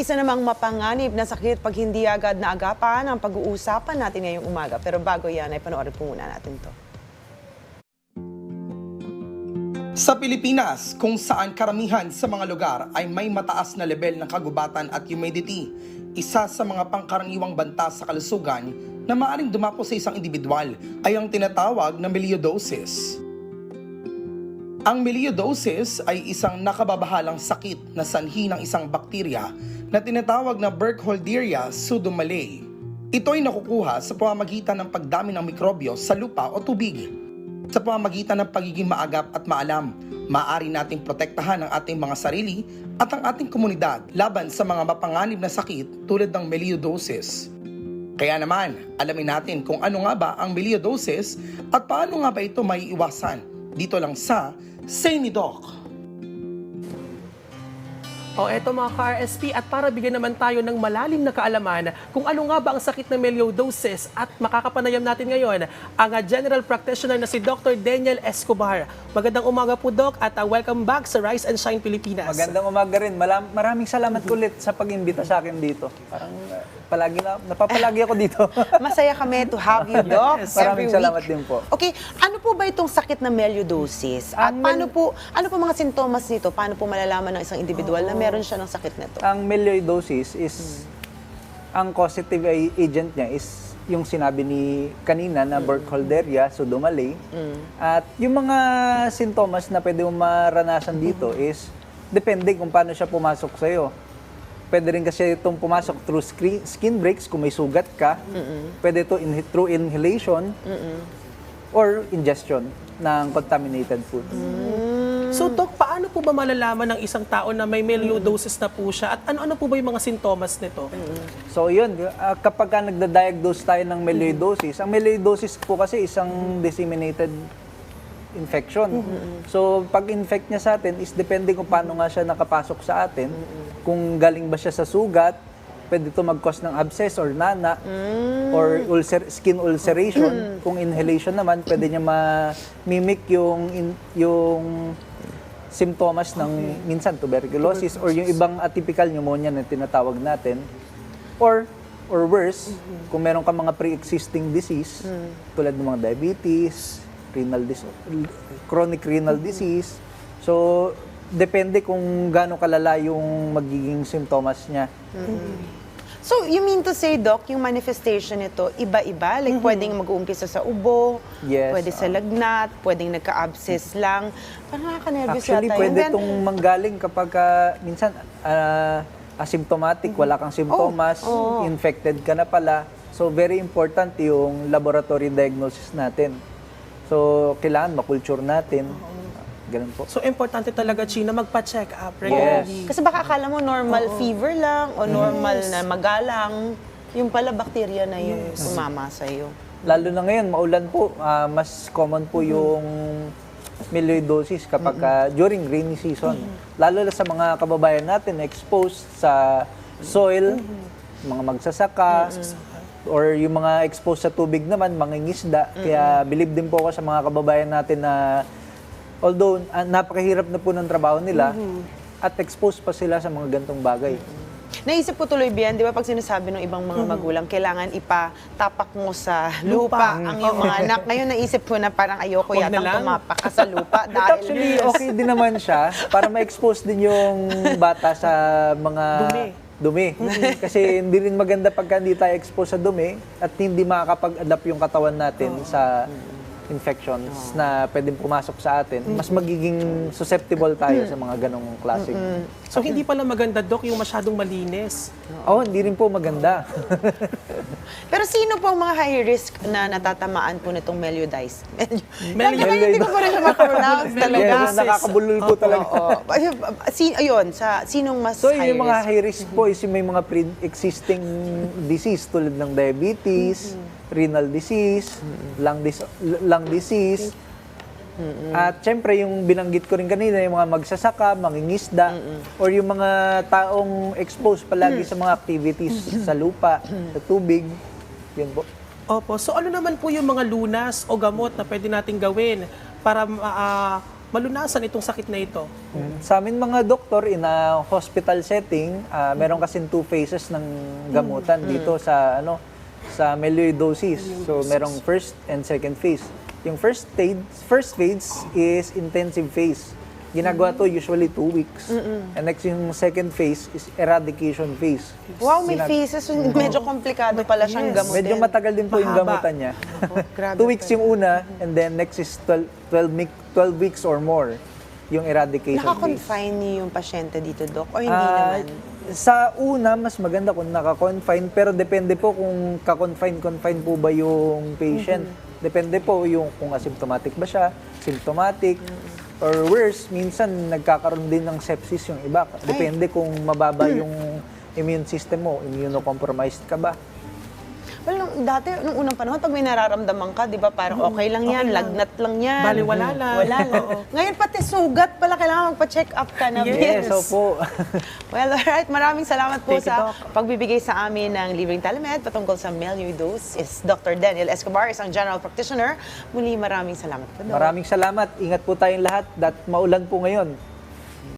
Isa namang mapanganib na sakit pag hindi agad naagapan ang pag-uusapan natin ngayong umaga. Pero bago yan, ay panoorin po muna natin to. Sa Pilipinas, kung saan karamihan sa mga lugar ay may mataas na level ng kagubatan at humidity, isa sa mga pangkaraniwang banta sa kalusugan na maaaring dumapo sa isang individual ay ang tinatawag na melioidosis. Ang melioidosis ay isang nakababahalang sakit na sanhi ng isang bakterya na tinatawag na Burkholderia pseudomallei. Ito ay nakukuha sa pamamagitan ng pagdami ng mikrobyo sa lupa o tubig. Sa pamamagitan ng pagiging maagap at maalam, maaari nating protektahan ang ating mga sarili at ang ating komunidad laban sa mga mapanganib na sakit tulad ng melioidosis. Kaya naman, alamin natin kung ano nga ba ang melioidosis at paano nga ba ito may iwasan dito lang sa Say ni Doc. O eto mga ka-RSP at para bigyan naman tayo ng malalim na kaalaman kung ano nga ba ang sakit ng melioidosis at makakapanayam natin ngayon ang uh, general practitioner na si Dr. Daniel Escobar. Magandang umaga po Doc at uh, welcome back sa Rise and Shine Pilipinas. Magandang umaga rin. Maraming salamat ulit sa pag-imbita sa akin dito. Parang uh, palagi na, napapalagi ako dito. Masaya kami to have you, Doc, Yes. every Maraming week. salamat din po. Okay, ano po ba itong sakit na melioidosis? At Ang paano mel- po, ano po mga sintomas nito? Paano po malalaman ng isang individual na meron siya ng sakit nito? ang melioidosis is, ang causative a- agent niya is yung sinabi ni kanina na Burkholderia pseudomallei. At yung mga sintomas na pwede mo maranasan dito is depende kung paano siya pumasok sa'yo. Pwede rin kasi itong pumasok through screen, skin breaks kung may sugat ka. Pwede ito in, through inhalation or ingestion ng contaminated foods. So Doc, paano po ba malalaman ng isang tao na may melioidosis na po siya at ano-ano po ba yung mga sintomas nito? So yun, uh, kapag ka nagda-diagnose tayo ng melioidosis, ang melioidosis po kasi isang disseminated infection. So pag infect niya sa atin is depende kung paano nga siya nakapasok sa atin. Kung galing ba siya sa sugat, pwede ito mag-cause ng abscess or nana or ulcer, skin ulceration. Kung inhalation naman, pwede niya ma-mimic yung in- yung simptomas ng minsan tuberculosis or yung ibang atypical pneumonia na tinatawag natin. Or or worse kung meron ka mga pre-existing disease tulad ng mga diabetes, renal dis- chronic renal disease. So depende kung gaano kalala yung magiging simptomas niya. So, you mean to say, Doc, yung manifestation nito, iba-iba? Like, pwedeng mag-uumpisa sa ubo, Yes, pwede sa ah. lagnat, pwedeng nagka-abscess lang. Parang nakaka-nervous Actually, yata. yun. pwede Then, itong manggaling kapag ah, minsan ah, asymptomatic, wala kang simptomas, Oh, oo. infected ka na pala. So, very important yung laboratory diagnosis natin. So, kailangan makulture natin. Ganun po. So importante talaga, China, magpa-check up regularly. Kasi baka akala mo normal fever lang o normal na magalang. Yung pala, bakterya na yung sumama sa'yo. Lalo na ngayon, maulan po, ah, mas common po yung melioidosis kapag ah, during rainy season. Lalo na sa mga kababayan natin na exposed sa soil, mga magsasaka, or yung mga exposed sa tubig naman, mga ngisda. Kaya believe din po ako sa mga kababayan natin na although ah, napakahirap na po ng trabaho nila, at exposed pa sila sa mga gantong bagay. Naisip ko tuloy, Bian, di ba pag sinasabi ng ibang mga magulang, kailangan ipatapak mo sa lupa, Lupa. ang iyong mga anak. Ngayon naisip ko na parang ayoko Huwag yatang tumapak ka sa lupa But dahil actually, okay din naman siya para ma-expose din yung bata sa mga Dumi. Dumi. Kasi hindi rin maganda pagka hindi tayo expose sa dumi at hindi makakapag-adapt yung katawan natin sa infections na pwedeng pumasok sa atin. Mas magiging susceptible tayo sa mga ganong klaseng. So hindi pala maganda, Doc, yung masyadong malinis. Oo, hindi rin po maganda. Pero sino po ang mga high risk na natatamaan po nitong melioiditis? Melio- Melio- hindi ko pa rin siya ma-pronounce talaga. yes, nakakabulol po talaga. Oo. Ayun, si, ayun, sa, sinong mas So, high yung mga risk? high risk po is yung may mga pre-existing disease tulad ng diabetes, renal disease, lung, dis- lung disease. At syempre, yung binanggit ko rin kanina, yung mga magsasaka, mangingisda, or yung mga taong exposed palagi sa mga activities sa lupa, sa tubig. Yun po. Opo. So ano naman po yung mga lunas o gamot na pwede nating gawin para ah, malunasan itong sakit na ito? Sa amin mga doktor in a hospital setting, ah, meron kasing two phases ng gamutan dito sa ano sa melioidosis. So merong first and second phase. Yung first stage, first phase is intensive phase. Ginagawa to usually two weeks. And next yung second phase is eradication phase. Wow, may Sinat- phases. Medyo komplikado pala siyang Yes. gamutin. Medyo matagal din po yung Mahaba. gamutan niya. grabe Two weeks yung una, and then next is 12, 12, week- 12 weeks or more yung eradication. Naka-confine niyo yung pasyente dito, Doc? O hindi Ah, naman? Sa una, mas maganda kung naka-confine, pero depende po kung ka-confine-confine po ba yung patient. Depende po yung kung asymptomatic ba siya, symptomatic, or worse, minsan nagkakaroon din ng sepsis yung iba. Depende kung mababa yung immune system mo, immunocompromised ka ba. Well, nung, dati, nung unang panahon, pag may nararamdaman ka, di ba, parang okay lang yan, lagnat lang yan. Bali, wala lang. Wala lang. Ngayon, pati sugat pala, kailangan magpa-check up ka na. Yes, so po. Well, alright. Maraming salamat po you, sa pagbibigay sa amin ng libreng telemed patungkol sa melioidosis. Dr. Daniel Escobar, isang general practitioner. Muli, maraming salamat po, Doc. Maraming salamat. Ingat po tayong lahat. Dat maulan po ngayon.